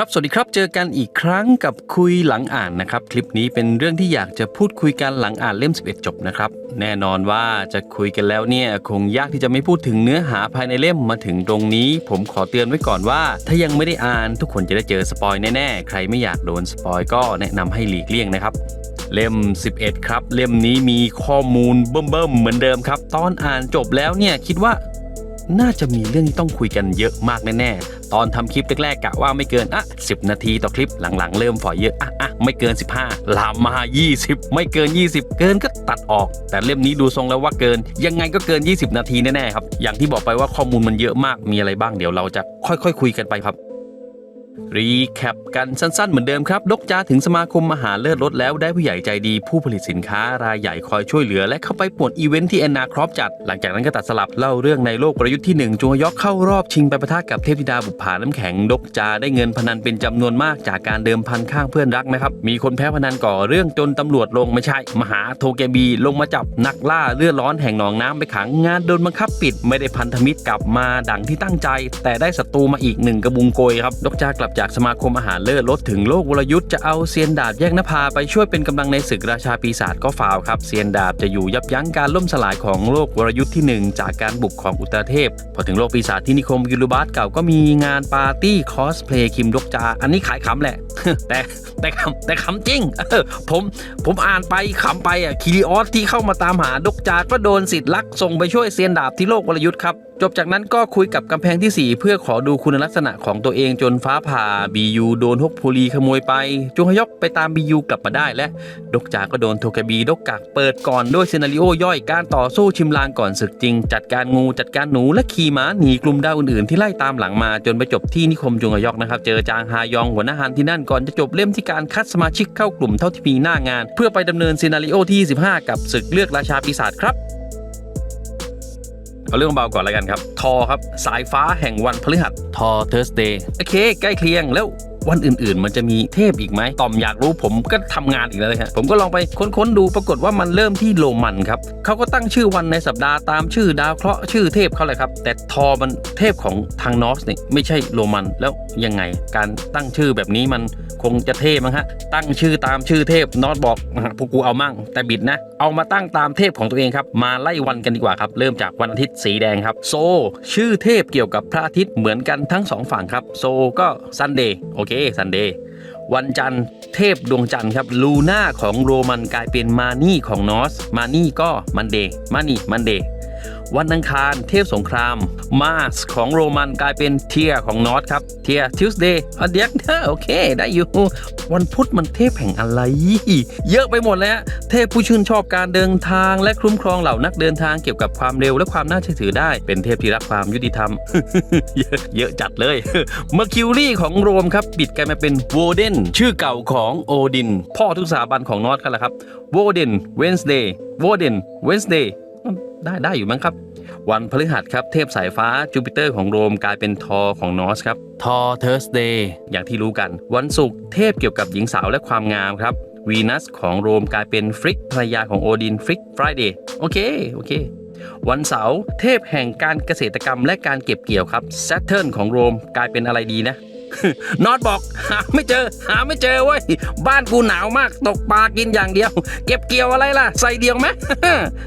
ครับ สวัสดีครับ เจอกันอีกครั้งกับคุยหลังอ่านนะครับ คลิปนี้เป็นเรื่องที่อยากจะพูดคุยกันหลังอ่านเล่ม 11 จบนะครับ แน่นอนว่าจะคุยกันแล้วเนี่ยคงยากที่จะไม่พูดถึงเนื้อหาภายในเล่มมาถึงตรงนี้ ผมขอเตือนไว้ก่อนว่า ถ้ายังไม่ได้อ่านทุกคนจะได้เจอสปอยแน่ๆ ใครไม่อยากโดนสปอยก็แนะนำให้หลีกเลี่ยงนะครับเล่ม 11 ครับ เล่มนี้มีข้อมูลเบิ่มๆเหมือนเดิมครับ ตอนอ่านจบแล้วเนี่ยคิดว่า น่าจะมีเรื่องที่ต้องคุยกันเยอะมากแน่ๆ ตอนทำคลิปแรกๆกะว่าไม่เกินอะ10 นาทีต่อคลิปหลังๆ เริ่มฝอยเยอะอะอะไม่เกิน 15 ลามมา 20 ไม่เกิน 20 เกินก็ตัดออก แต่เล่มนี้ดูทรงแล้วว่าเกิน ยังไงก็เกิน 20 นาทีแน่ๆครับอย่างที่บอกไปว่าข้อมูลมันเยอะมากมีอะไรบ้างเดี๋ยวเราจะค่อยๆ คุยกันไปครับ รีแคปกันสั้นๆ เหมือนเดิมครับ ดกจาถึงสมาคมมหาเลิศรถแล้วได้ผู้ใหญ่ใจดี ผู้ผลิตสินค้ารายใหญ่คอยช่วยเหลือ และเข้าไปปวนอีเวนท์ที่แอนนาครอปจัด หลังจากนั้นก็ตัดสลับเล่าเรื่องในโลกประยุทธ์ที่ 1จวยอกเข้ารอบชิงไปประทะกับเทพธิดาบุปผาน้ำแข็ง ดกจาได้เงินพนันเป็นจำนวนมากจากการเดิมพันข้างเพื่อนรักนะครับ มีคนแพ้พนันก่อเรื่องจนตำรวจลงไม่ใช่ มหาโทเกบี ลงมาจับนักล่าเลือดร้อนแห่งหนองน้ำไปขังงานโดนบังคับปิด ไม่ได้พันธมิตรกลับมาดังที่ตั้งใจ แต่ได้ศัตรูมาอีกหนึ่งกระบุงโกยครับดกจากลับจากสมาคมอาหารเลิศรถถึงโลกวรยุทธ์จะเอาเซียนดาบแยกนภาไปช่วยเป็นกำลังในศึกราชาปีศาจก็ฟาวครับเซียนดาบจะอยู่ยับยั้งการล่มสลายของโลกวรยุทธ์ที่หนึ่งจากการบุกของอุตรเทพ พอถึงโลกปีศาจที่นิคมยูรูบาสเก่าก็มีงานปาร์ตี้คอสเพลย์คิมดกจา อันนี้ขายขำแหละ แต่แต่ขำแต่ขำจริงผมผมอ่านไปขำไปอะคิริออสที่เข้ามาตามหาดกจาก็โดนสิทธิ์ลักส่งไปช่วยเซียนดาบที่โลกวรยุทธ์ครับ จบจากนั้นก็คุยกับกำแพงทีสี่ 4 เพื่อขอดูคุณลักษณะของตัวเองจนฟ้าผ่าบียูโดนฮกโพลีขโมยไปจงฮยอกไปตามบียูกลับมาได้และดกจาก็โดนโทกบีดกกักเปิดก่อนด้วยซีนาริโอย่อยการต่อสู้ชิมลางก่อนศึกจริง จัดการงูจัดการหนูและขี่ม้าหนีกลุ่มดาวอื่นๆ ที่ไล่ตามหลังมาจนไปจบที่นิคมจงฮยอกนะครับเจอจางฮายองหัวหน้าฮันที่นั่นก่อนจะจบเล่มที่การคัดสมาชิกเข้ากลุ่มเท่าที่มีหน้างาน เพื่อไปดำเนินซีนาริโอที่ 25 กับศึกเลือกราชาปีศาจครับ เอาเรื่องเบาก่อนแล้วกันครับ ทอครับ สายฟ้าแห่งวันพฤหัสทอเท r ร์สเดย์โอเค ใกล้เคียงแล้ว วันอื่นๆ มันจะมีเทพอีกไหมต่อมอยากรู้ผมก็ทำงานอีกแล้วเลยฮะผมก็ลองไปค้นๆดูปรากฏว่ามันเริ่มที่โรมันครับเขาก็ตั้งชื่อวันในสัปดาห์ตามชื่อดาวเคราะห์ชื่อเทพเขาเลยครับ แต่ทอมันเทพของทางนอสเนี่ยไม่ใช่โรมันแล้วยังไง การตั้งชื่อแบบนี้มันคงจะเท่มั้งฮะตั้งชื่อตามชื่อเทพนอสบอกพวกกูเอามั่ง แต่บิดนะ เอามาตั้งตามเทพของตัวเองครับ มาไล่วันกันดีกว่าครับ เริ่มจากวันอาทิตย์สีแดงครับ โซ ชื่อเทพเกี่ยวกับพระอาทิตย์เหมือนกันทั้งสองฝั่งครับ โซก็ซันเดย์โอเคซันเดย์วันจันทร์เทพดวงจันทร์ครับลูน่าของโรมันกลายเป็นมานี่ของนอสมานี่ก็มันเดย์มานี่มันเดย์ วันอังคารเทพสงคราม มาสของโรมันกลายเป็นเทียของนอสครับ เทียทิวส์เดย์อเดียกเธอโอเค ได้อยู่ วันพุธมันเทพแห่งอะไร เยอะไปหมดเลยฮะเทพผู้ชื่นชอบการเดินทาง และคุ้มครองเหล่านักเดินทางเกี่ยวกับความเร็วและความน่าเชื่อถือได้ เป็นเทพที่รักความยุติธรรม เยอะจัดเลยเมอร์คิวรีของโรมครับปิดกลายมาเป็นโวเดนชื่อเก่าของโอดิน พ่อทุกสถาบันของนอร์ทกันแหละครับโวเดนเวนส์เดย์โวเดนเวนส์เดย์ ได้ได้อยู่มั้งครับ วันพฤหัสครับเทพสายฟ้าจูปิเตอร์ของโรมกลายเป็นทอของนอสครับทอเท r ร์สเดย์อย่างที่รู้กัน วันศุกร์เทพเกี่ยวกับหญิงสาวและความงามครับวีนัสของโรมกลายเป็นฟริกภรรยาของโอดินฟริกฟรายเดย์โอเคโอเควันเสาร์เทพแห่งการเกษตรกรรมและการเก็บเกี่ยวครับ Saturn ของโรมกลายเป็นอะไรดีนะ นอตบอกหาไม่เจอ หาไม่เจอเว้ยบ้านกูหนาวมากตกปลากินอย่างเดียว เก็บเกี่ยวอะไรล่ะ ใส่เดียวไหม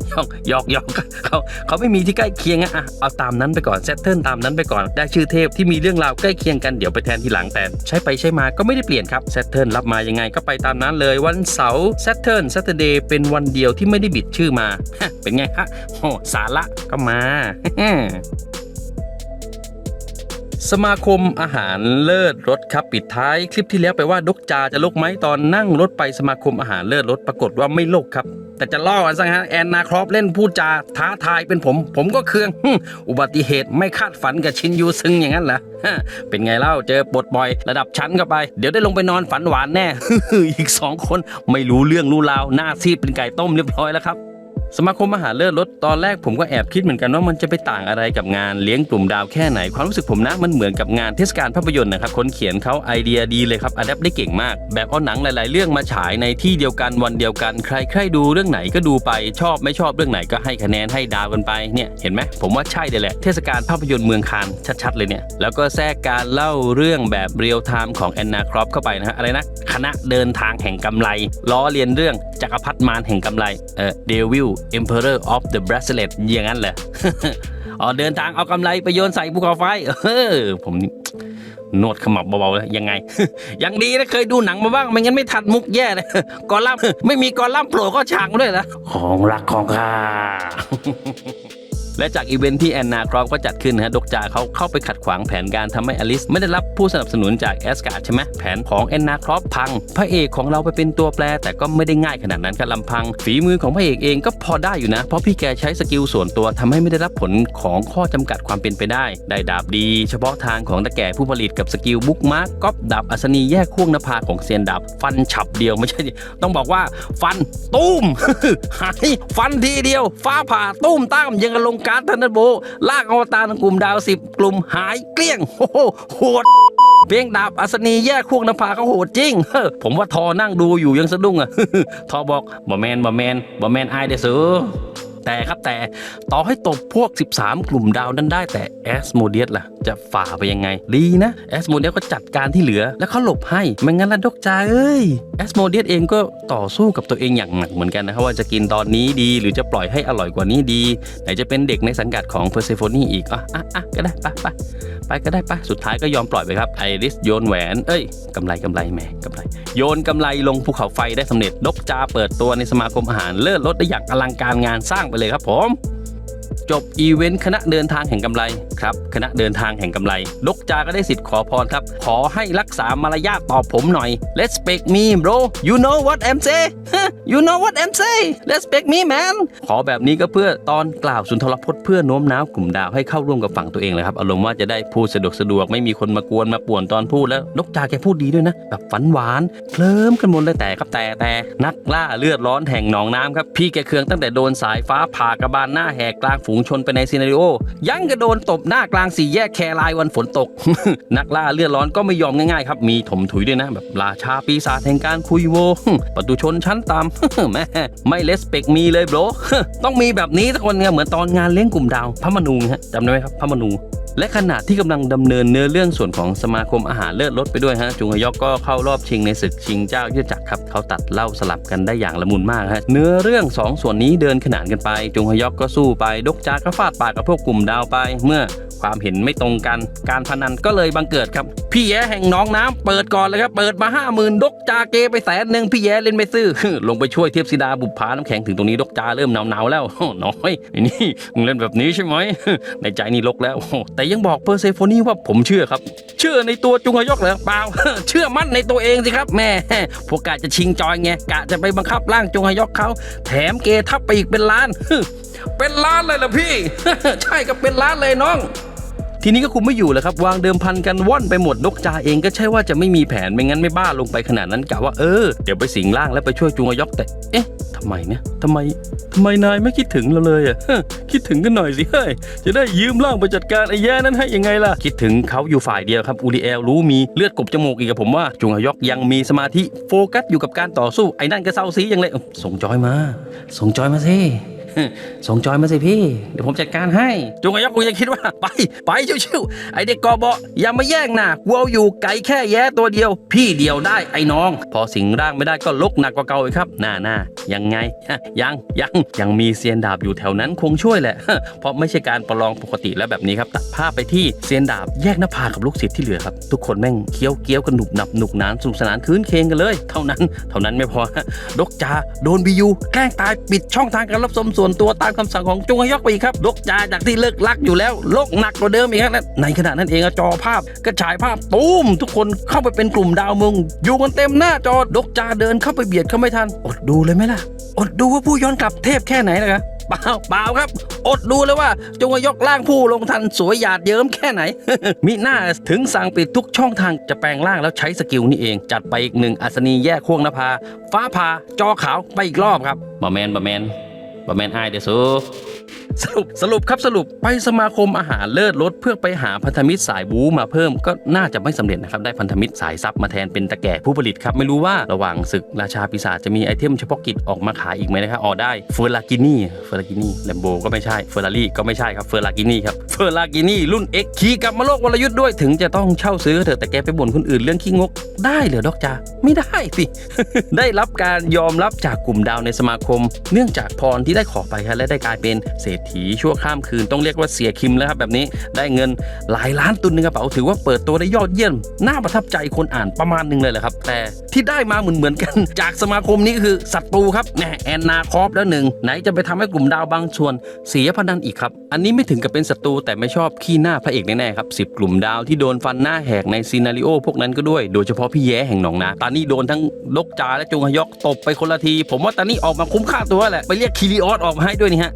หยอกหยอกหยอกเขาเขาไม่มีที่ใกล้เคียงอะเอาตามนั้นไปก่อนเซตเทิลตามนั้นไปก่อน ได้ชื่อเทพที่มีเรื่องราวใกล้เคียงกันเดี๋ยวไปแทนทีหลังแต่ใช้ไปใช้มาก็ไม่ได้เปลี่ยนครับเซตเทิลรับมายังไงก็ไปตามนั้นเลยวันเสาร์เซตเทิลซัตเดย์เป็นวันเดียวที่ไม่ได้บิดชื่อมา เป็นไงฮะโอ้สาระก็มา สมาคมอาหารเลิศรถครับปิดท้ายคลิปที่แล้วไปว่าดกจาจะลกไหมตอนนั่งรถไปสมาคมอาหารเลิศรถปรากฏว่าไม่ลกครับ แต่จะล่อกันซะฮะแอนนาครอปเล่นพูดจาท้าทายเป็นผม ผมก็เคืองอุบัติเหตุไม่คาดฝันกับชินยูซึงอย่างนั้นเหรอเป็นไงเล่าเจอบทบ่อยระดับชั้นเข้าไป เดี๋ยวได้ลงไปนอนฝันหวานแน่อีกสองคนไม่รู้เรื่องรู้ราวหน้าซีดเป็นไก่ต้มเรียบร้อยแล้วครับ สมาคมมหาเลิศรถตอนแรกผมก็แอบคิดเหมือนกันว่ามันจะไปต่างอะไรกับงานเลี้ยงกลุ่มดาวแค่ไหน ความรู้สึกผมนะมันเหมือนกับงานเทศกาลภาพยนตร์นะครับคนเขียนเขาไอเดียดีเลยครับอัดแอปได้เก่งมาก แบบเอาหนังหลาย ๆ เรื่องมาฉายในที่เดียวกันวันเดียวกัน ใครใครดูเรื่องไหนก็ดูไปชอบไม่ชอบเรื่องไหนก็ให้คะแนนให้ดาวกันไปเนี่ยเห็นไหมผมว่าใช่เลยแหละเทศกาลภาพยนตร์เมืองคานชัด ๆ เลยเนี่ยแล้วก็แทรกการเล่าเรื่องแบบเรียลไทม์ของแอนนาครอปเข้าไปนะฮะอะไรนะคณะเดินทางแห่งกำไรล้อเลียนเรื่องจักรพรรดิมารแห่งกำไรเออ Devil Emperor of the Bracelet อย่างนั้นเหรออ๋อเดินทางเอากำไรไปโยนใส่ภูเขาไฟเออผมนวดขมับเบาๆเลยยังไง ยังดีนะเคยดูหนังมาบ้าง ไม่งั้นไม่ทันมุกแย่เลยกอลัมไม่มีกอลัมโผล่ก็ฉากด้วยนะของรักของข้า และจากอีเวนท์ที่แอนนาครอปก็จัดขึ้นนะฮะดกจาเขาเข้าไปขัดขวางแผนการทำให้อลิสไม่ได้รับผู้สนับสนุนจากแอสการ์ดใช่ไหมแผนของแอนนาครอปพัง พระเอกของเราไปเป็นตัวแปร แต่ก็ไม่ได้ง่ายขนาดนั้นครับลำพัง ฝีมือของพระเอกเองก็พอได้อยู่นะ เพราะพี่แกใช้สกิลส่วนตัวทำให้ไม่ได้รับผลของข้อจำกัดความเป็นไปได้ ได้ดาบดี เฉพาะทางของตะแก่ผู้ผลิตกับสกิลบุ๊กมาร์กก๊อปดาบอัศนีแยกข่วงนภาของเซียนดาบฟันฉับเดียวไม่ใช่ดิต้องบอกว่าฟันตุ้มหายฟันทีเดียว ฟ้าผ่าตุ้มตั้มยังกับลงกการดทันเดอร์โบลากอวตารกลุ่มดาวสิบกลุ่มหายเกลี้ยงโหโหดเพียงดาบอัศนีแยกควงนภาเขาโหดจริงเฮ้ผมว่าทอนั่งดูอยู่ยังสะดุ้งอะทอบอกบ่แมนบ่แมนบ่แมนอายเดอสือ แต่ครับแต่ต่อให้ตบพวก 13 กลุ่มดาวนั้นได้แต่แอสโมเดียสล่ะ จะฝ่าไปยังไง ดีนะแอสโมเดียสก็จัดการที่เหลือ แล้วเขาหลบให้ไม่งั้นละดกจาเอ้ยแอสโมเดียสเองก็ต่อสู้กับตัวเองอย่างหนักเหมือนกันนะครับว่าจะกินตอนนี้ดีหรือจะปล่อยให้อร่อยกว่านี้ดี ไหนจะเป็นเด็กในสังกัดของเพอร์เซโฟนีอีกอะอะอะก็ได้ไปไปไปก็ได้ปะสุดท้ายก็ยอมปล่อยไปครับไอริสโยนแหวนเอ้ยกำไรกำไรแหมกำไรโยนกำไรลงภูเขาไฟได้สำเร็จดกจาเปิดตัวในสมาคมอาหารเลิศรถได้อย่างอลังการงานสร้างไปเลยครับผม จบอีเวนต์คณะเดินทางแห่งกำไรครับคณะเดินทางแห่งกำไรดกจาก็ได้สิทธิ์ขอพรครับ ขอให้รักษามารยาทตอบผมหน่อย respect me bro you know what I'm say you know what I'm say respect me man ขอแบบนี้ก็เพื่อตอนกล่าวสุนทรพจน์เพื่อโน้มน้าวกลุ่มดาวให้เข้าร่วมกับฝั่งตัวเองเลยครับอารมณ์ว่าจะได้พูดสะดวกสะดวกไม่มีคนมากวนมาป่วนตอนพูดแล้วดกจาแกพูดดีด้วยนะ แบบฝันหวานเคลิ้มกันหมดเลยแต่ครับแต่แต่นักล่าเลือดร้อนแห่งหนองน้ำครับพี่แกเคืองตั้งแต่โดนสายฟ้าผ่ากระบาลหน้าแหกกลางฝูงชนไปในซีนารีโอ ยังกระโดนตบหน้ากลางสี่แยกแครายวันฝนตก นักล่าเลือดร้อนก็ไม่ยอมง่ายๆครับ มีถมถุยด้วยนะ แบบราชาปีศาจแห่งการคุยโวประตูชนชั้นต่ำแม่ไม่เลสเปกมีเลยโบรต้องมีแบบนี้ทุกคนไงเหมือนตอนงานเลี้ยงกลุ่มดาวพระมนูฮะจำได้ไหมครับพระมนู และขณะที่กำลังดำเนินเนื้อเรื่องส่วนของสมาคมอาหารเลิศรสไปด้วยฮะจุงฮยอกก็เข้ารอบชิงในศึกชิงเจ้ายุทธจักรครับเขาตัดเล่าสลับกันได้อย่างละมุนมากฮะเนื้อเรื่องสองส่วนนี้เดินขนานกันไป จุงฮยอกก็สู้ไป ดกจาก็ฟาดปากกับพวกกลุ่มดาวไปเมื่อ ความเห็นไม่ตรงกัน การพนันก็เลยบังเกิดครับ พี่แย้แห่งน้องน้ำเปิดก่อนเลยครับ เปิดมาห้าหมื่นดกจาเกไปแสนหนึ่งพี่แย้เล่นไม่ซื่อลงไปช่วยเทพธิดาบุปผาน้ำแข็งถึงตรงนี้ดกจาเริ่มหนาวๆแล้วน้อยไอ้นี่มึงเล่นแบบนี้ใช่ไหมในใจนี่ลกแล้ว แต่ยังบอกเพอร์เซโฟนีว่าผมเชื่อครับ เชื่อในตัวจุงฮยอกเหรอเปล่าเชื่อมั่นในตัวเองสิครับแม่พวกกะจะชิงจอยไงกะจะไปบังคับร่างจุงฮยอกเขาแถมเกทับไปอีกเป็นล้านเป็นล้านเลยเหรอพี่ ใช่กับเป็นล้านเลยน้อง ทีนี้ก็คุมไม่อยู่แล้วครับ วางเดิมพันกันว่อนไปหมดนกจาเองก็ใช่ว่าจะไม่มีแผนไม่งั้นไม่บ้าลงไปขนาดนั้นกะว่าเออเดี๋ยวไปสิงร่างแล้วไปช่วยจุงฮยอกแต่เอ๊ะทำไมเนี่ยทำไมทำไมนายไม่คิดถึงเราเลยอะคิดถึงกันหน่อยสิเฮ้ยจะได้ยืมร่างไปจัดการไอ้แย่นั้นให้ยังไงล่ะ คิดถึงเขาอยู่ฝ่ายเดียวครับอูริเอลรู้มีเลือดกบจมูกอีกกับผมว่าจุงฮยอกยังมีสมาธิโฟกัสอยู่กับการต่อสู้ไอ้นั่นก็เศร้าซีอย่างเลยส่งจอยมา ส่งจอยมาสิ ส่งจอยมาสิพี่ เดี๋ยวผมจัดการให้จงฮยอกกูยังคิดว่า ไป ไปชิวๆไอเด็กกอบออย่ามาแย่งนะกูเอาอยู่ไก่แค่แย้ตัวเดียว พี่เดียวได้ไอ้น้อง พอสิงร่างไม่ได้ก็ลกหนักกว่าเก่าอีกครับหน้าหน้ายังไง ยังยังยังมีเซียนดาบอยู่แถวนั้นคงช่วยแหละ เพราะไม่ใช่การประลองปกติแล้วแบบนี้ครับตัดภาพไปที่เซียนดาบแยกหน้าผากกับลูกศิษย์ที่เหลือครับทุกคนแม่งเคี้ยวเกี้ยวกันหนุบหนับหนุกหนานสนุกสนานคืนเคงกันเลย เท่านั้น เท่านั้นไม่พอดกจาโดนบียูแกล้งตายปิดช่องทางการรับชมส่วนตัวตามคำสั่งของจงฮยอกไปอีกครับดกจาจากที่เลิกลักอยู่แล้วโลกหนักกว่าเดิมอีกครับและในขณะนั้นเองจอภาพก็ฉายภาพตูมทุกคนเข้าไปเป็นกลุ่มดาวเมืองอยู่กันเต็มหน้าจอดกจาเดินเข้าไปเบียดเขาไม่ทัน อดดูเลยไหมล่ะ อดดูว่าผู้ย้อนกลับเทพแค่ไหนนะครับเปล่าเปล่าครับ อดดูเลยว่า จงยกล่างผู้ลงทันสวยหยาดเยิ้มแค่ไหนมิหน้าถึงสั่งปิดทุกช่องทางจะแปลงร่างแล้วใช้สกิลนี่เอง จัดไปอีกหนึ่งอัศนีแยกควงนภา ฟ้าผ่าจอขาวไปอีกรอบครับบอแมนบอแมน บ่แม่นอายเด้อสูสรุปสรุปครับสรุปไปสมาคมอาหารเลิศรสเพื่อไปหาพันธมิตรสายบูมาเพิ่มก็น่าจะไม่สำเร็จนะครับได้พันธมิตรสายซับมาแทนเป็นตะแก่ผู้ผลิตครับไม่รู้ว่าระหว่างศึกราชาปีศาจจะมีไอเทมเฉพาะกิจออกมาขายอีกไหมนะครับอ๋อได้เฟอร์ลากินี่เฟอร์ลากินี่แลมโบก็ไม่ใช่เฟอร์รารี่ก็ไม่ใช่ครับเฟอร์ลากินี่ครับเฟอร์ลากินี่รุ่น X ขี่กลับมาโลกวรยุทธ์ด้วยถึงจะต้องเช่าซื้อเถอะแต่แกไปบ่นคนอื่นเรื่องขี้งก ได้เหรอดอกจ้าไม่ได้สิได้รับการยอมรับจากกลุ่มดาวในสมาคม เนื่องจากพรที่ได้ขอไปครับและได้กลายเป็นเศรษฐีชั่วข้ามคืนต้องเรียกว่าเสียคิมแล้วครับแบบนี้ได้เงินหลายล้านตุนในกระเป๋าถือว่าเปิดตัวได้ยอดเยี่ยมน่าประทับใจคนอ่านประมาณหนึงเลยแหละครับ แต่ที่ได้มาเหมือนเหมือนกัน จากสมาคมนี้คือศัตรูครับแน่แอนนาคอฟแล้วหนึ่งไหนจะไปทำให้กลุ่มดาวบางส่วนเสียพนันอีกครับ อันนี้ไม่ถึงกับเป็นศัตรูแต่ไม่ชอบขี้หน้าพระเอกแน่ๆครับสิบกลุ่มดาวที่โดนฟันหน้าแหกในซีนารีโอพวกนั้นก็ด้วย โดยเฉพาะพี่แย้แห่งหนองนาตานี่โดนทั้งลกจาและจงฮยอกตบไปคนละที ผมว่าตานี่ออกมาคุ้มค่าตัวแหละไปเรียกคิริออสออกมาให้ด้วยนี่ฮะ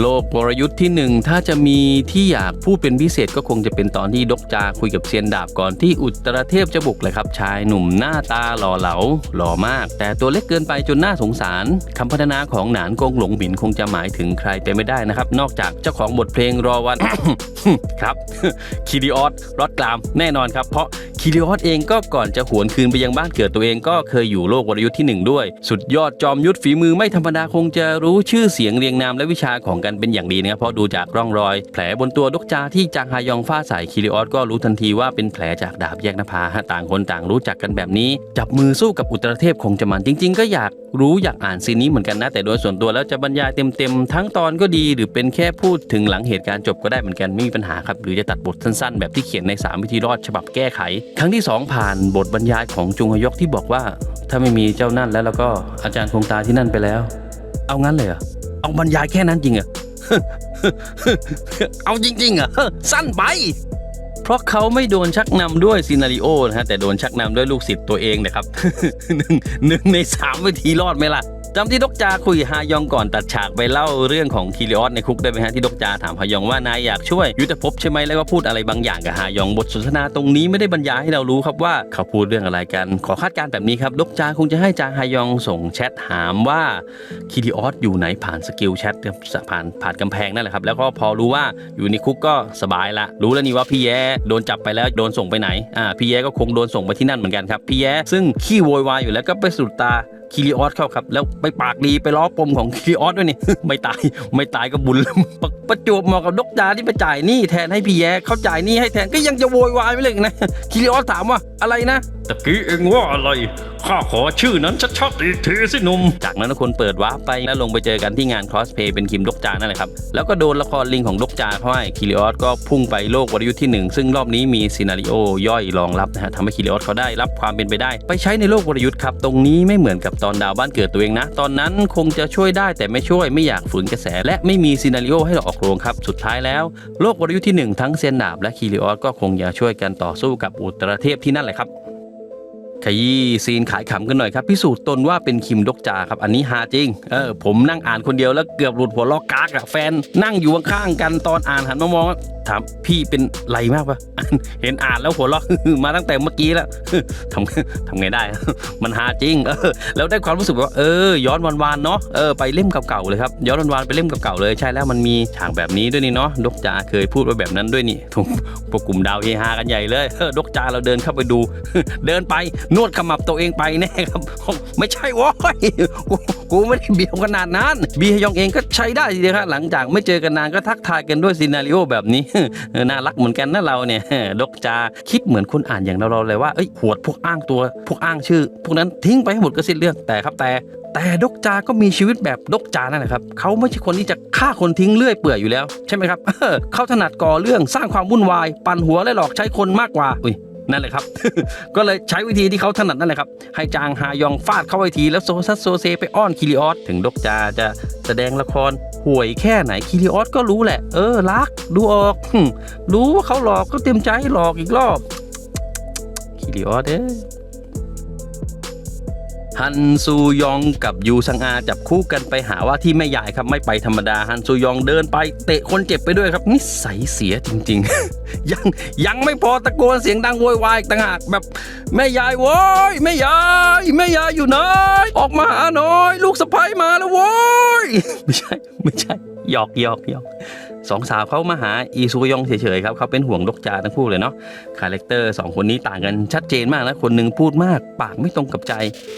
โลกวรยุทธ์ที่หนึ่งถ้าจะมีที่อยากพูดเป็นพิเศษก็คงจะเป็นตอนที่ดกจาคุยกับเซียนดาบก่อนที่อุตรเทพจะบุกเลยครับ ชายหนุ่มหน้าตาหล่อเหลาหล่อมาก แต่ตัวเล็กเกินไปจนน่าสงสารคำพัฒนาของหนานกงหลงหมินคงจะหมายถึงใครไปไม่ได้นะครับ นอกจากเจ้าของบทเพลงรอวัน ครับคิริออสรอดกรามแน่นอนครับ เพราะ คิริออสเองก็ก่อนจะหวนคืนไปยังบ้านเกิดตัวเองก็เคยอยู่โลกวรยุทธ์ที่หนึ่งด้วย สุดยอดจอมยุทธฝีมือไม่ธรรมดาคงจะรู้ชื่อเสียงเรียงนามและวิชาของกันเป็นอย่างดีนะครับเพราะดูจากร่องรอย แผลบนตัวดกจาที่จางฮายองฟาใส่คิริออสก็รู้ทันทีว่าเป็นแผลจากดาบแยกนภาต่างคนต่างรู้จักกันแบบนี้ จับมือสู้กับอุตรเทพคงจะมันจริง ๆ ก็อยาก รู้อยากอ่านซีนนี้เหมือนกันนะ แต่โดยส่วนตัวแล้วจะบรรยายเต็มๆ ทั้งตอนก็ดี หรือเป็นแค่พูดถึงหลังเหตุการณ์จบก็ได้เหมือนกันไม่มีปัญหาครับ หรือจะตัดบทสั้นๆ แบบที่เขียนใน 3 วิธีรอดฉบับแก้ไข ครั้งที่ 2 ผ่านบทบรรยายของจุงฮยอกที่บอกว่า ถ้าไม่มีเจ้านั่นแล้วแล้วก็อาจารย์คงตาที่นั่นไปแล้ว เอางั้นเลยเหรอเอาบรรยายแค่นั้นจริงเหรอเอาจริงๆเหรอสั้นไป ราะเขาไม่โดนชักนำด้วยซีนารีโอนะฮะแต่โดนชักนำด้วยลูกศิษย์ตัวเองนะครับหนึ่งหนึ่งในสามวิธีรอดไหมล่ะ จำที่ดกจาคุยฮายองก่อนตัดฉากไปเล่าเรื่องของคิริออสในคุกได้ไหมฮะที่ดกจาถามฮายองว่านายอยากช่วยยุทธภพใช่ไหมแล้วก็พูดอะไรบางอย่างกับฮายองบทสนทนาตรงนี้ไม่ได้บรรยายให้เรารู้ครับว่าเขาพูดเรื่องอะไรกัน ขอคาดการณ์แบบนี้ครับดกจาคงจะให้จางฮายองส่งแชทถามว่าคิริออสอยู่ไหนผ่านสกิลแชทผ่านผ่านกำแพงนั่นแหละครับแล้วก็พอรู้ว่าอยู่ในคุกก็สบายละ รู้แล้วนี่ว่าพี่แย้โดนจับไปแล้วโดนส่งไปไหนอ่าพี่แย้ก็คงโดนส่งไปที่นั่นเหมือนกันครับพี่แย้ซึ่งขี้โวยวายอยู่แล้วก็ไปสุดตา คิริออสเข้าครับ แล้วไปปากดีไปล้อปมของคิริออสด้วยนี่ ไม่ตาย ไม่ตายก็บุญแล้วประประจวบเหมาะกับดกดาที่ไปจ่ายหนี้แทนให้พี่แย้เขาจ่ายหนี้ให้แทนก็ยังจะโวยวายไม่เลยนะคิริออสถามว่า อะไรนะตะกี้เองว่าอะไร ข้าขอชื่อนั้นชัดๆอีกทีสิหนุ่ม จากนั้นทุกคนเปิดวาร์ปไปแล้วลงไปเจอกันที่งานคอสเพย์เป็นคิมดกจานั่นแหละครับ แล้วก็โดนละครลิงของดกจาเข้าให้คิริออสก็พุ่งไปโลกวรยุทธ์ที่หนึ่งซึ่งรอบนี้มีซีนารีโอย่อยรองรับนะฮะทำให้คิริออสเขาได้รับความเป็นไปได้ ไปใช้ในโลกวรยุทธ์ครับ ตรงนี้ไม่เหมือนกับตอนดาวบ้านเกิดตัวเองนะ ตอนนั้นคงจะช่วยได้แต่ไม่ช่วยไม่อยากฝืนกระแส และไม่มีซีนารีโอให้เราออกโรงครับสุดท้ายแล้ว โลกวรยุทธ์ที่หนึ่งทั้งเซียนดาบและคิริออสก็คงจะช่วยกันต่อสู้กับอุตรเทพที่นั่นแหละครับ ขยี้ซีนขายขำกันหน่อยครับพิสูจน์ตนว่าเป็นคิมดกจาครับ อันนี้ฮาจริง เออผมนั่งอ่านคนเดียวแล้วเกือบหลุดหัวลอกกากอะแฟน นั่งอยู่ข้างๆกันตอนอ่านหันมามองถามพี่เป็นไรมากปะเห็นอ่านแล้วหัวลอกมาตั้งแต่เมื่อกี้แล้วทำทำไงได้ มันฮาจริงเออแล้วได้ความรู้สึกว่าเออย้อนวันๆเนาะเออไปเล่มเก่าๆเลยครับย้อนวันๆไปเล่มเก่าๆเลยใช่แล้วมันมีฉากแบบนี้ด้วยนี่เนาะดกจาเคยพูดไว้แบบนั้นด้วยนี่ทุกพวกกลุ่มดาวเฮฮากันใหญ่เลยดกจาเราเดินเข้าไปดู เดินไปนวดขมับตัวเองไปแน่ครับ ไม่ใช่วะกูกูไม่ได้เบียวขนาดนั้น บีฮยองเองก็ใช้ได้ทีเดียวครับหลังจากไม่เจอกันนานก็ทักทายกันด้วยซีนารีโอแบบนี้ น่ารักเหมือนกันนะเราเนี่ยดกจาคิดเหมือนคนอ่านอย่างเราเราเลยว่าเอ้ยหวดพวกอ้างตัว พวกอ้างชื่อ พวกนั้นทิ้งไปให้หมดก็สิ้นเรื่องแต่ครับแต่แต่ดกจาก็มีชีวิตแบบดกจานั่นแหละครับ เขาไม่ใช่คนที่จะฆ่าคนทิ้งเลื่อยเปื่อยอยู่แล้ว ใช่ไหมครับเออเขาถนัดก่อเรื่องสร้างความวุ่นวาย ปั่นหัวและหลอกใช้คนมากกว่าอุ้ย นั่นแหละครับ ก็เลยใช้วิธีที่เขาถนัดนั่นแหละครับ ให้จางฮายองฟาดเข้าไปที แล้วโซซัสโซเซไปอ้อนคิริออสถึงดกจาจะแสดงละครห่วยแค่ไหนคิริออสก็รู้แหละ เออรัก ดูออก รู้ว่าเขาหลอกก็เต็มใจหลอกอีกรอบคิริออสเอ้ย ฮันซูยองกับยูซังอาจับคู่กันไปหาว่าที่แม่ยายครับไม่ไปธรรมดาฮันซูยองเดินไปเตะคนเจ็บไปด้วยครับนิสัยเสียจริง ๆ ยังยังไม่พอตะโกนเสียงดังโวยวายต่างหากแบบแม่ยายโว้ยแม่ยายแม่ยายอยู่ไหนออกมาหาหน่อย ลูกสะพ้ยมาแล้วโว้ยไม่ใช่ไม่ใช่หยอกหยอกหยอก สองสาวเขามาหาอีซูยองเฉยๆครับเขาเป็นห่วงดกจาทั้งคู่เลยเนาะคาแรคเตอร์สองคนนี้ต่างกันชัดเจนมากนะคนหนึ่งพูดมาก ปากไม่ตรงกับใจ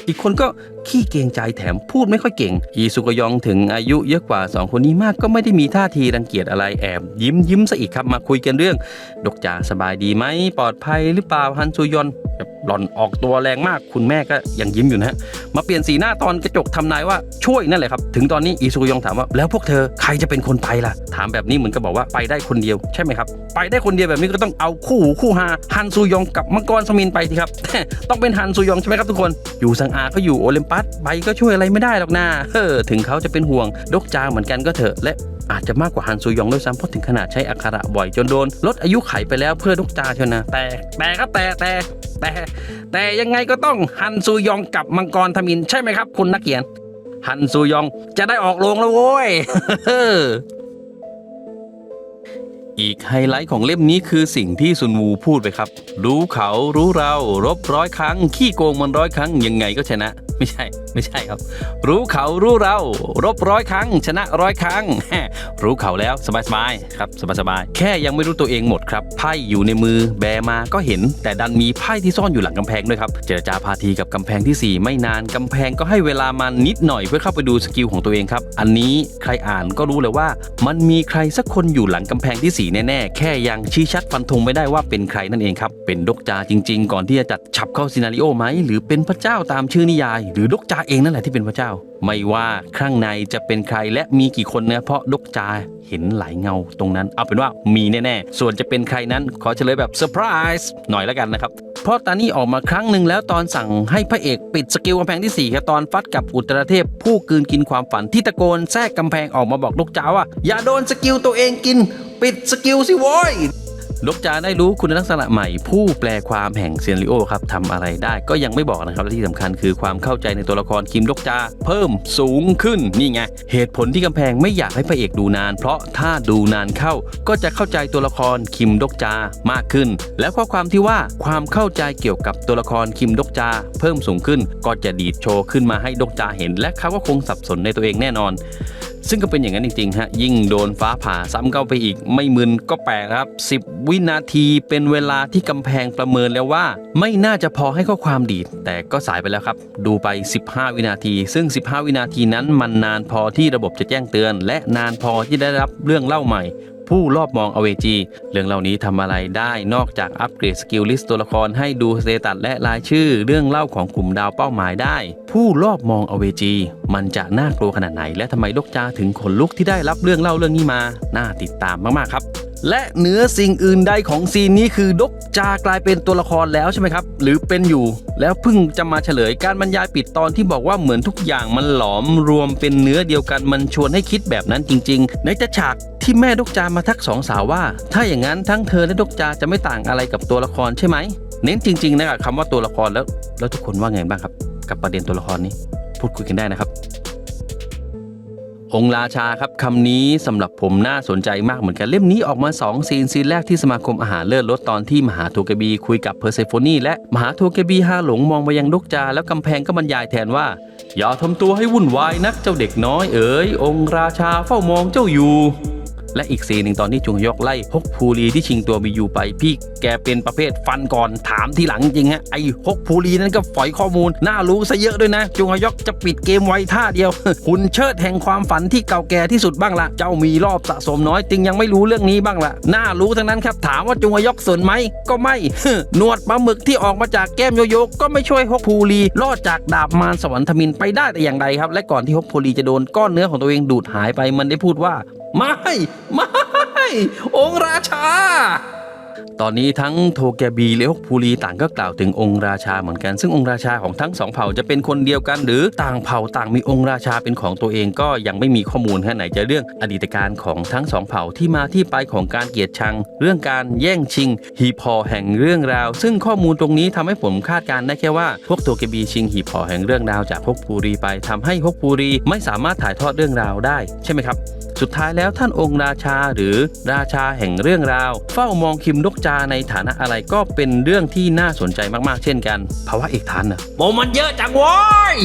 อีกคนก็ขี้เกรงใจแถมพูดไม่ค่อยเก่ง อีซุกยองถึงอายุเยอะกว่าสองคนนี้มากก็ไม่ได้มีท่าทีรังเกียจอะไรแอบยิ้มยิ้มซะอีกครับมาคุยกันเรื่องดกจาสบายดีไหมปลอดภัยหรือเปล่าฮันซูยอน หล่อนออกตัวแรงมากคุณแม่ก็ยังยิ้มอยู่นะฮะมาเปลี่ยนสีหน้าตอนกระจกทำนายว่าช่วยนั่นแหละครับถึงตอนนี้อีซุกยองถามว่าแล้วพวกเธอใครจะเป็นคนไปล่ะ ถามแบบนี้เหมือนกับบอกว่าไปได้คนเดียวใช่ไหมครับไปได้คนเดียวแบบนี้ก็ต้องเอาคู่หูคู่หาฮันซูยองกับมังกรสมินไปทีครับต้องเป็นฮันซูยองใช่ไหมครับทุกคน อยู่สังอาก็อยู่โอลิมปัสไปก็ช่วยอะไรไม่ได้หรอกนะเฮ้อถึงเขาจะเป็นห่วงดกจาเหมือนกันก็เถอะและ อาจจะมากกว่าฮันซูยองด้วยซ้ำเพราะถึงขนาดใช้อักขระบ่อยจนโดนลดอายุไขไปแล้วเพื่อดกจาเชียวนะแต่แต่ก็แต่แต่แต่ แต่ยังไงก็ต้องฮันซูยองกับมังกรทมินใช่ไหมครับ คุณนักเขียน ฮันซูยองจะได้ออกโรงแล้วโว้ยอีกไฮไลท์ของเล่มนี้คือสิ่งที่ซุนวูพูดไปครับ รู้เขารู้เรา รบร้อยครั้ง ขี้โกงมันร้อยครั้งยังไงก็ชนะ ไม่ใช่ ไม่ใช่ครับ รู้เขารู้เรา รบร้อยครั้ง ชนะร้อยครั้ง รู้เขาแล้วสบายๆครับสบายๆแค่ยังไม่รู้ตัวเองหมดครับไพ่อยู่ในมือแบมาก็เห็น แต่ดันมีไพ่ที่ซ่อนอยู่หลังกำแพงด้วยครับเจรจาพาทีกับกำแพงทีสี่4 ไม่นานกำแพงก็ให้เวลามันนิดหน่อยเพื่อเข้าไปดูสกิลของตัวเองครับอันนี้ใครอ่านก็รู้เลยว่า มันมีใครสักคนอยู่หลังกำแพงทีสี่4แน่ๆแค่ยังชี้ชัดฟันธงไม่ได้ว่าเป็นใครนั่นเองครับเป็นดกจาจริง ๆ ก่อนที่จะจัดฉับเข้าซีนาริโอไหมหรือเป็นพระเจ้าตามชื่อนิยายหรือดกจาเองนั่นแหละที่เป็นพระเจ้า ไม่ว่าข้างในจะเป็นใครและมีกี่คนนะเพราะดกจาเห็นหลายเงาตรงนั้น เอาเป็นว่ามีแน่ๆ ส่วนจะเป็นใครนั้นขอเฉลยแบบเซอร์ไพรส์หน่อยแล้วกันนะครับ เพราะตานี่ออกมาครั้งหนึ่งแล้วตอนสั่งให้พระเอกปิดสกิลกำแพงที่ 4ครับตอนฟัดกับอุตรเทพ ผู้กืนกินความฝันที่ตะโกนแทรกกำแพงออกมาบอกลูกจ้าว่า อย่าโดนสกิลตัวเองกิน ปิดสกิลสิโว้ย ดกจาได้รู้คุณลักษณะใหม่ ผู้แปลความแห่งเซียนริโอครับทำอะไรได้ก็ยังไม่บอกนะครับและที่สำคัญคือความเข้าใจในตัวละครคิมดกจาเพิ่มสูงขึ้นนี่ไงเหตุผลที่กำแพงไม่อยากให้พระเอกดูนาน เพราะถ้าดูนานเข้าก็จะเข้าใจตัวละครคิมดกจามากขึ้น และข้อความที่ว่าความเข้าใจเกี่ยวกับตัวละครคิมดกจา เพิ่มสูงขึ้น ก็จะดีดโชว์ขึ้นมาให้ดกจาเห็น และเขาก็คงสับสนในตัวเองแน่นอน ซึ่งก็เป็นอย่างนั้นจริงๆฮะยิ่งโดนฟ้าผ่าซ้ำเข้าไปอีก ไม่มึนก็แปลกครับ 10 วินาทีเป็นเวลาที่กำแพงประเมินแล้วว่า ไม่น่าจะพอให้ข้อความดีด แต่ก็สายไปแล้วครับ ดูไป 15 วินาที ซึ่ง 15 วินาทีนั้นมันนานพอที่ระบบจะแจ้งเตือน และนานพอที่ได้รับเรื่องเล่าใหม่ ผู้รอบมองอเวจี เรื่องเหล่านี้ทำอะไรได้นอกจากอัปเกรดสกิลลิสต์ตัวละครให้ดูสเตตัสและรายชื่อ เรื่องเล่าของกลุ่มดาวเป้าหมายได้ ผู้รอบมองอเวจี มันจะน่ากลัวขนาดไหน และทำไมดกจาถึงขนลุกที่ได้รับเรื่องเล่าเรื่องนี้มา น่าติดตามมากๆครับ และเนื้อสิ่งอื่นใดของซีนนี้คือดกจากลายเป็นตัวละครแล้วใช่ไหมครับ หรือเป็นอยู่ แล้วเพิ่งจะมาเฉลยการบรรยายปิดตอนที่บอกว่าเหมือนทุกอย่างมันหลอมรวมเป็นเนื้อเดียวกันมันชวนให้คิดแบบนั้นจริง ๆ ในจะฉากที่แม่ดกจามาทักสองสาวว่า ถ้าอย่างนั้นทั้งเธอและดกจาจะไม่ต่างอะไรกับตัวละครใช่ไหม เน้นจริง ๆ นะครับคำว่าตัวละครแล้ว แล้วทุกคนว่าไงบ้างครับ กับประเด็นตัวละครนี้ พูดคุยกันได้นะครับ องค์ราชาครับคำนี้สำหรับผมน่าสนใจมากเหมือนกันเล่มนี้ออกมา 2 ซีนซีนแรกที่สมาคมอาหารเลิศรสตอนที่มหาโทเกบี คุยกับเพอร์เซโฟนีและมหาโทเกบีฮาหลงมองไปยังดกจา แล้วกำแพงก็บรรยายแทนว่า อย่าทำตัวให้วุ่นวายนักเจ้าเด็กน้อยเอ๋ยองค์ราชาเฝ้ามองเจ้าอยู่ และอีกซีนหนึ่งตอนที่จุงยอกไล่ฮกภูรีที่ชิงตัวบียูไป พี่แกเป็นประเภทฟันก่อนถามทีหลังจริงฮะไอ้ฮกภูรีนั้นก็ฝอยข้อมูล น่ารู้ซะเยอะด้วยนะจุงยอกจะปิดเกมไว้ท่าเดียวหุ่นเชิดแห่งความฝันที่เก่าแก่ที่สุดบ้างละเจ้ามีรอบสะสมน้อยจึงยังไม่รู้เรื่องนี้บ้างละน่ารู้ทั้งนั้นครับถามว่าจุงยอกสนไหมก็ไม่หนวดปลาหมึกที่ออกมาจากแก้มโยโยกก็ไม่ช่วยฮกภูรีรอดจากดาบมารสวรรค์ทมินไปได้แต่อย่างใดครับ และก่อนที่ฮกภูรีจะโดนก้อนเนื้อของตัวเองดูดหายไปมันได้พูดว่า ไม่ ไม่ องค์ราชา ตอนนี้ทั้งโทแกบีและฮกพูรีต่างก็กล่าวถึงองค์ราชาเหมือนกัน ซึ่งองค์ราชาของทั้งสองเผ่าจะเป็นคนเดียวกัน หรือต่างเผ่าต่างมีองค์ราชาเป็นของตัวเองก็ยังไม่มีข้อมูลแค่ไหนจะเรื่องอดีตการของทั้งสองเผ่าที่มาที่ไปของการเกลียดชัง เรื่องการแย่งชิงหีบห่อแห่งเรื่องราว ซึ่งข้อมูลตรงนี้ทำให้ผมคาดการณ์ได้แค่ว่าพวกโทแกบีชิงหีบห่อแห่งเรื่องราวจากฮกพูรีไปทำให้ฮกพูรีไม่สามารถถ่ายทอดเรื่องราวได้ใช่ไหมครับ สุดท้ายแล้วท่านองค์ราชาหรือราชาแห่งเรื่องราว เฝ้ามองคิมดกจาในฐานะอะไรก็เป็นเรื่องที่น่าสนใจมากๆ เช่นกันภาวะเอกทันน่ะโมมันเยอะจังโว้ย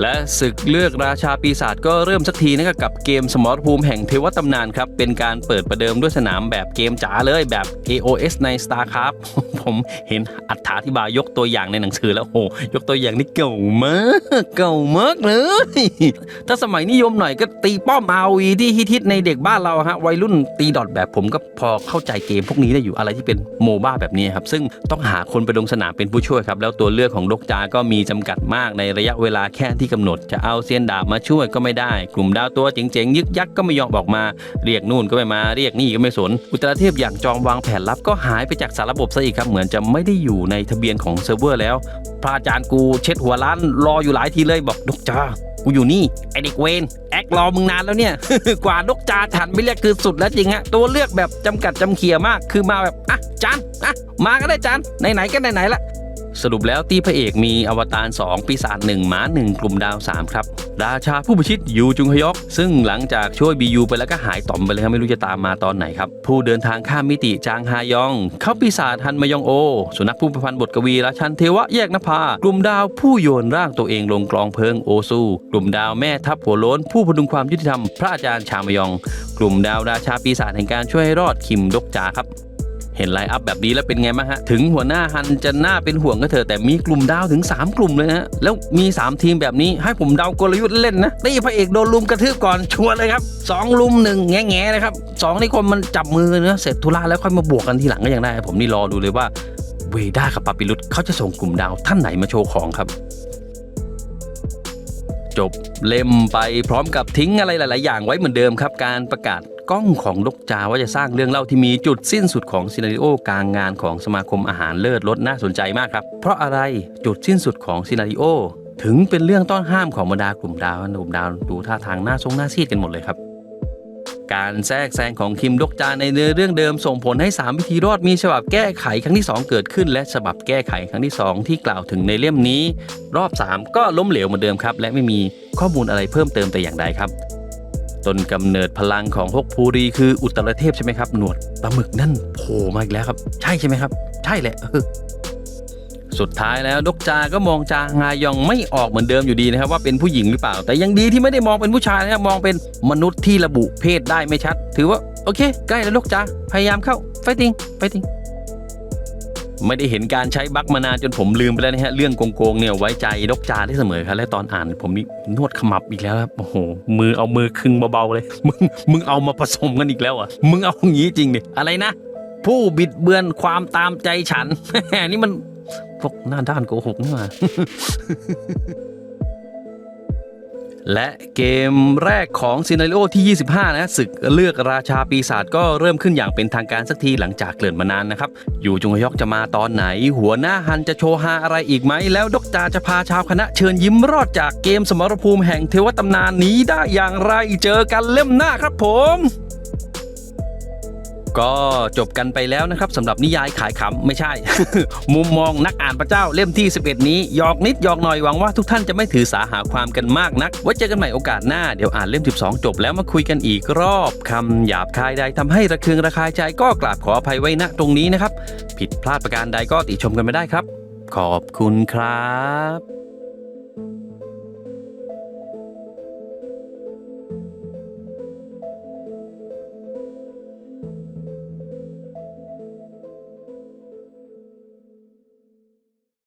และศึกเลือกราชาปีศาจก็เริ่มสักทีนะครับกับเกมสมอรภูมิแห่งเทวตำนานครับ เป็นการเปิดประเดิมด้วยสนามแบบเกมจ๋าเลยแบบ AOS ใน StarCraft ผมเห็นอัธาธิบายยกตัวอย่างในหนังสือแล้วโอ้ยกตัวอย่างนี่เก่ามากเก่ามากเลย ถ้าสมัยนิยมหน่อยก็ตีป้อม ROE ที่ฮิตในเด็กบ้านเราฮะวัยรุ่นตีดอทแบบผมก็พอเข้าใจเกมพวกนี้ได้อยู่อะไรที่เป็นโมบ้าแบบนี้ครับซึ่งต้องหาคนไปลงสนามเป็นผู้ช่วยครับแล้วตัวเลือกของดกจาก็มีจำกัดมากในระยะเวลาแค่ที่กำหนดจะเอาเซียนดาบมาช่วยก็ไม่ได้ กลุ่มดาวตัวเจ๋งๆ ยึกยักก็ไม่ยอมบอกมา เรียกนู่นก็ไม่มาเรียกนี่ก็ไม่สน อุตราเทพอย่างจองวางแผนลับก็หายไปจากสารระบบซะอีกครับเหมือนจะไม่ได้อยู่ในทะเบียนของเซิร์ฟเวอร์แล้วพระอาจารย์กูเช็ดหัวร้านรออยู่หลายทีเลยบอกดกจ้ากูอยู่นี่ไอเด็กเวนแอครอมึงนานแล้วเนี่ย กว่าดกจาฉันไม่เรียกคือสุดแล้วจริงฮะตัวเลือกแบบจำกัดจำเขียมากคือมาแบบอะจานอะมาก็ได้จานไหนๆก็ไหนๆละ สรุปแล้วตีพระเอกมีอวตาร 2 ปีศาจ1หมา 1 กลุ่มดาว 3 ครับ ราชาผู้พิชิตยูจุงฮยอก ซึ่งหลังจากช่วยบียูไปแล้วก็หายต่อมไปเลยครับไม่รู้จะตามมาตอนไหนครับ ผู้เดินทางข้ามมิติจางฮายอง เข้าปีศาจฮันมยองโอ สุนัขผู้ประพันธ์บทกวีราชันเทวะแยกนภา กลุ่มดาวผู้โยนร่างตัวเองลงกลองเพลิงโอซู กลุ่มดาวแม่ทัพหัวโล้น ผู้พดุงความยุติธรรมพระอาจารย์ชามยอง กลุ่มดาวราชาปีศาจแห่งการช่วยให้รอดคิมดกจาครับ เห็นไลน์อัพแบบนี้แล้วเป็นไงบ้างฮะ ถึงหัวหน้าฮันจะน่าเป็นห่วงก็เถอะแต่มีกลุ่มดาวถึง 3 กลุ่มเลยนะฮะแล้วมี 3 ทีมแบบนี้ให้ผมเดากลยุทธ์เล่นนะตีพระเอกโดนลุมกระทืบก่อนชัวร์เลยครับ2ลุมหนึ่งแง่แง่ๆนะครับสองนี่คนมันจับมือเนะเสร็จธุระแล้วค่อยมาบวกกันทีหลังก็ยังได้ ผมนี่รอดูเลยว่าเวด้ากับปาปิลุสเขาจะส่งกลุ่มดาวท่านไหนมาโชว์ของครับ จบเล่มไปพร้อมกับทิ้งอะไรหลาย ๆ อย่างไว้เหมือนเดิมครับ การประกาศกล้องของลกจาว่าจะสร้างเรื่องเล่าที่มีจุดสิ้นสุดของซีนาริโอกลางงานของสมาคมอาหารเลิศรสน่าสนใจมากครับ เพราะอะไรจุดสิ้นสุดของซีนาริโอถึงเป็นเรื่องต้องห้ามของบรรดากลุ่มดาวกลุ่มดาวดูท่าทางหน้าทรงหน้าซีดกันหมดเลยครับ การแทรกแซงของคิมดกจาในเนื้อเรื่องเดิมส่งผลให้ 3 วิธีรอดมีฉบับแก้ไขครั้งที่ 2 เกิดขึ้น และฉบับแก้ไขครั้งที่ 2 ที่กล่าวถึงในเล่มนี้ รอบ 3 ก็ล้มเหลวเหมือนเดิมครับ และไม่มีข้อมูลอะไรเพิ่มเติมแต่อย่างใดครับต้นกำเนิดพลังของฮกภูรีคืออุตรเทพใช่ไหมครับ หนวดปลาหมึกนั่นโผล่มาอีกแล้วครับ ใช่ใช่ไหมครับ ใช่แหละ สุดท้ายแล้วดกจาก็มองจางายองไม่ออกเหมือนเดิมอยู่ดีนะครับว่าเป็นผู้หญิงหรือเปล่า แต่ยังดีที่ไม่ได้มองเป็นผู้ชายนะครับมองเป็นมนุษย์ที่ระบุเพศได้ไม่ชัด ถือว่าโอเค ใกล้แล้วดกจาพยายามเข้าไฟติงไฟติงไม่ได้เห็นการใช้บั๊กมานานจนผมลืมไปแล้วนะฮะเรื่องโกงๆเนี่ยไว้ใจดกจาได้เสมอครับและตอนอ่านผมนี่นวดขมับอีกแล้วครับโอ้โหมือเอามือคึงเบาๆเลยมึงมึงเอามาผสมกันอีกแล้วอะมึงเอาอย่างนี้จริงดิอะไรนะ ผู้บิดเบือนความตามใจฉันนี่มัน พวกหน้าด้านโกหกนี่หว่าและเกมแรกของซีนาริโอที่ 25 นะศึกเลือกราชาปีศาจก็เริ่มขึ้นอย่างเป็นทางการสักทีหลังจากเกลื่อนมานานนะครับ อยู่จงฮยอกจะมาตอนไหน หัวหน้าฮันจะโชว์ฮาอะไรอีกไหม แล้วดกจาจะพาชาวคณะเชิญยิ้มรอดจากเกมสมรภูมิแห่งเทวตำนานนี้ได้อย่างไรเจอกันเล่มหน้าครับผม ก็จบกันไปแล้วนะครับสำหรับนิยายขายขำไม่ใช่ มุมมองนักอ่านพระเจ้าเล่มที่ 11 นี้หยอกนิดหยอกหน่อยหวังว่าทุกท่านจะไม่ถือสาหาความกันมากนักไว้เจอกันใหม่โอกาสหน้าเดี๋ยวอ่านเล่ม 12 จบแล้วมาคุยกันอีกรอบคำหยาบคายใดทำให้ระเคืองระคายใจก็กราบขออภัยไว้ณตรงนี้นะครับ ผิดพลาดประการใดก็ติชมกันไม่ได้ครับ ขอบคุณครับ